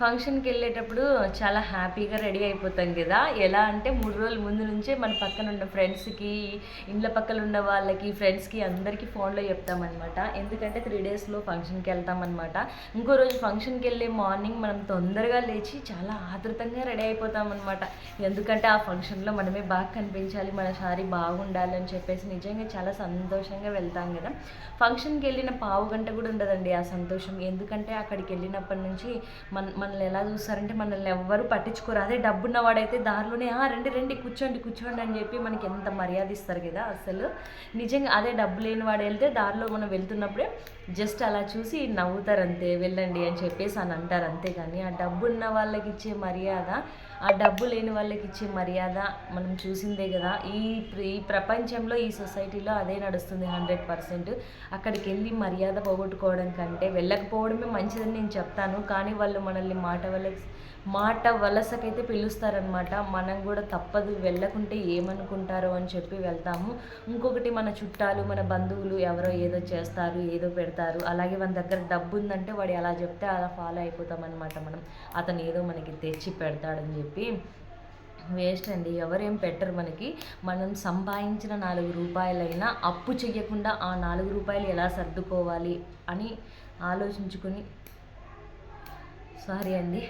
ఫంక్షన్కి వెళ్ళేటప్పుడు చాలా హ్యాపీగా రెడీ అయిపోతాం కదా. ఎలా అంటే మూడు రోజుల ముందు నుంచే మన పక్కన ఉన్న ఫ్రెండ్స్కి ఇండ్ల పక్కన ఉన్న వాళ్ళకి ఫ్రెండ్స్కి అందరికీ ఫోన్లో చెప్తామన్నమాట. ఎందుకంటే త్రీ డేస్లో ఫంక్షన్కి వెళ్తామన్నమాట ఇంకో రోజు ఫంక్షన్కి వెళ్ళే మార్నింగ్ మనం తొందరగా లేచి చాలా ఆతృతంగా రెడీ అయిపోతామన్నమాట. ఎందుకంటే ఆ ఫంక్షన్లో మనమే బాగా కనిపించాలి మన సారీ బాగుండాలి అని చెప్పేసి నిజంగా చాలా సంతోషంగా వెళ్తాం కదా. ఫంక్షన్కి వెళ్ళిన పావు గంట కూడా ఉండదండి ఆ సంతోషం. ఎందుకంటే అక్కడికి వెళ్ళినప్పటి నుంచి మన మనల్ని ఎలా చూస్తారంటే మనల్ని ఎవ్వరు పట్టించుకోరు. అదే డబ్బున్నవాడైతే దారిలోనే రండి రండి కూర్చోండి కూర్చోండి అని చెప్పి మనకి ఎంత మర్యాద ఇస్తారు కదా అసలు. నిజంగా అదే డబ్బు లేని వాడు వెళ్తే దారిలో మనం వెళ్తున్నప్పుడే జస్ట్ అలా చూసి నవ్వుతారు అంతే వెళ్ళండి అని చెప్పేసి అని అంటారు అంతే కానీ ఆ డబ్బు ఉన్న వాళ్ళకి ఇచ్చే మర్యాద ఆ డబ్బు లేని వాళ్ళకి ఇచ్చే మర్యాద మనం చూసిందే కదా. ఈ ప్ర- ఈ ప్రపంచంలో ఈ సొసైటీలో అదే నడుస్తుంది హండ్రెడ్ పర్సెంట్. అక్కడికి వెళ్ళి మర్యాద పోగొట్టుకోవడం కంటే వెళ్ళకపోవడమే మంచిదని నేను చెప్తాను. కానీ వాళ్ళు మనల్ని మాట వల్ల మాట వలసకైతే పిలుస్తారనమాట మనం కూడా తప్పదు వెళ్ళకుంటే ఏమనుకుంటారో అని చెప్పి వెళ్తాము. ఇంకొకటి మన చుట్టాలు మన బంధువులు ఎవరో ఏదో చేస్తారు ఏదో పెడతారు. అలాగే మన దగ్గర డబ్బు ఉందంటే వాడు ఎలా చెప్తే అలా ఫాలో అయిపోతాం అనమాట మనం. అతను ఏదో మనకి తెచ్చి పెడతాడని చెప్పి. వేస్ట్ అండి. ఎవరేం పెట్టరు మనకి. మనం సంపాదించిన నాలుగు రూపాయలైనా అప్పు చెయ్యకుండా ఆ నాలుగు రూపాయలు ఎలా సర్దుకోవాలి అని ఆలోచించుకొని సారీ అండి.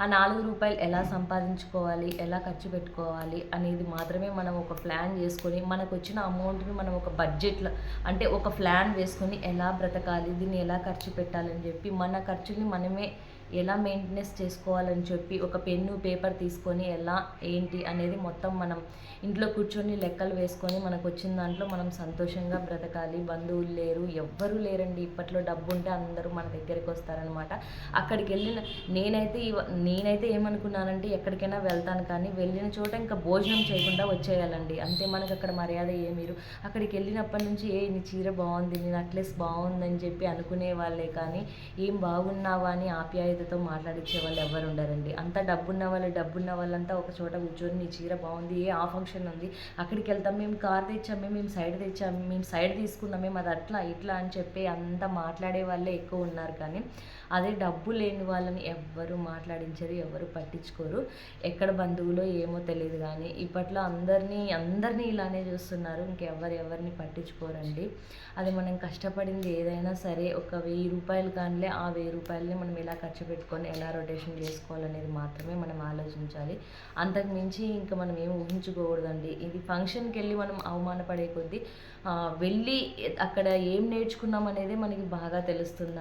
ఆ నాలుగు రూపాయలు ఎలా సంపాదించుకోవాలి ఎలా ఖర్చు పెట్టుకోవాలి అనేది మాత్రమే మనం ఒక ప్లాన్ చేసుకొని మనకు వచ్చిన అమౌంట్ని మనం ఒక బడ్జెట్లో అంటే ఒక ప్లాన్ వేసుకొని ఎలా బ్రతకాలి దీన్ని ఎలా ఖర్చు పెట్టాలని చెప్పి మన ఖర్చుని మనమే ఎలా మెయింటెనెన్స్ చేసుకోవాలని చెప్పి ఒక పెన్ను పేపర్ తీసుకొని ఎలా ఏంటి అనేది మొత్తం మనం ఇంట్లో కూర్చొని లెక్కలు వేసుకొని మనకు వచ్చిన దాంట్లో మనం సంతోషంగా బ్రతకాలి. బంధువులు లేరు ఎవ్వరూ లేరండి. ఇప్పట్లో డబ్బు ఉంటే అందరూ మన దగ్గరికి వస్తారనమాట అక్కడికి వెళ్ళిన నేనైతే నేనైతే ఏమనుకున్నానంటే ఎక్కడికైనా వెళ్తాను కానీ వెళ్ళిన చోట ఇంకా భోజనం చేయకుండా వచ్చేయాలండి. అంతే మనకు అక్కడ మర్యాద ఏమీరు మీరు. అక్కడికి వెళ్ళినప్పటి నుంచి ఏ నీ చీర బాగుంది నీ నెక్లెస్ బాగుందని చెప్పి అనుకునే వాళ్ళే కానీ ఏం బాగున్నావా అని ఆప్యాయతతో మాట్లాడించే వాళ్ళు ఎవరు ఉండరండి అంత డబ్బున్న వాళ్ళు డబ్బున్న వాళ్ళంతా ఒక చోట కూర్చొని నీ చీర బాగుంది ఏ ఆ ఫంక్షన్ ఉంది అక్కడికి వెళ్తాం మేము కార్ తెచ్చాము మేము సైడ్ తెచ్చాము మేము సైడ్ తీసుకున్నాం మేము అది అట్లా ఇట్లా అని చెప్పి అంత మాట్లాడే వాళ్ళే ఎక్కువ ఉన్నారు. కానీ అదే డబ్బు లేని వాళ్ళని ఎవ్వరు మాట్లాడించరు ఎవరు పట్టించుకోరు. ఎక్కడ బంధువులో ఏమో తెలియదు కానీ ఇప్పట్లో అందరినీ అందరినీ ఇలానే చూస్తున్నారు. ఇంకెవ్వరు ఎవరిని పట్టించుకోరండి. అది మనం కష్టపడింది ఏదైనా సరే ఒక వెయ్యి రూపాయలు కానిలే ఆ వెయ్యి రూపాయలని మనం ఎలా ఖర్చు పెట్టుకొని ఎలా రొటేషన్ చేసుకోవాలనేది మాత్రమే మనం ఆలోచించాలి. అంతకు మించి ఇంకా మనం ఏం ఊహించుకోకూడదండి. ఇది ఫంక్షన్కి వెళ్ళి మనం అవమానపడే కొద్దీ వెళ్ళి అక్కడ ఏం నేర్చుకున్నాం అనేది మనకి బాగా తెలుస్తుంది